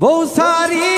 Vou sair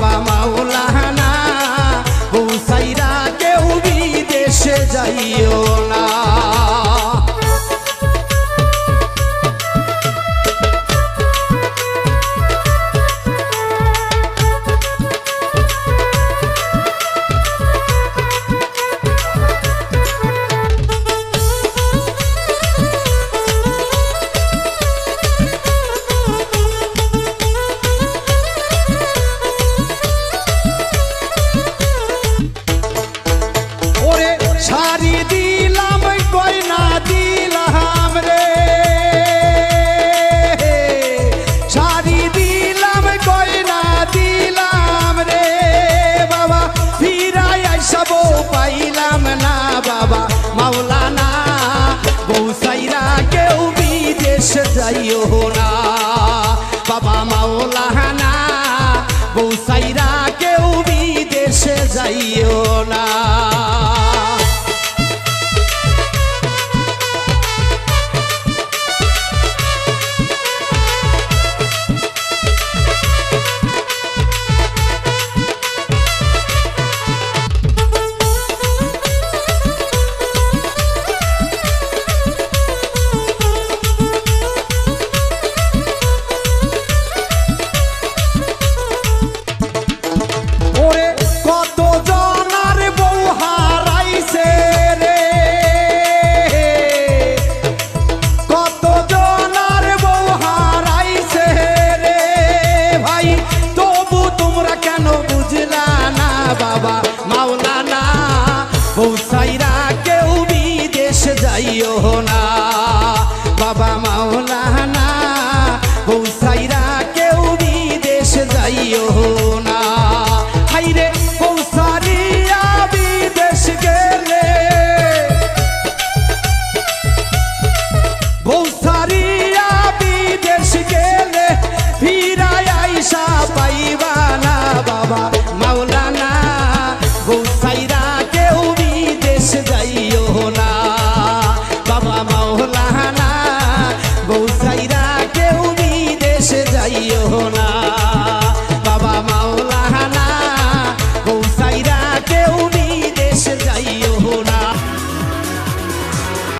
বাবা মাওলা। যাইও না। বাবা মা দিও না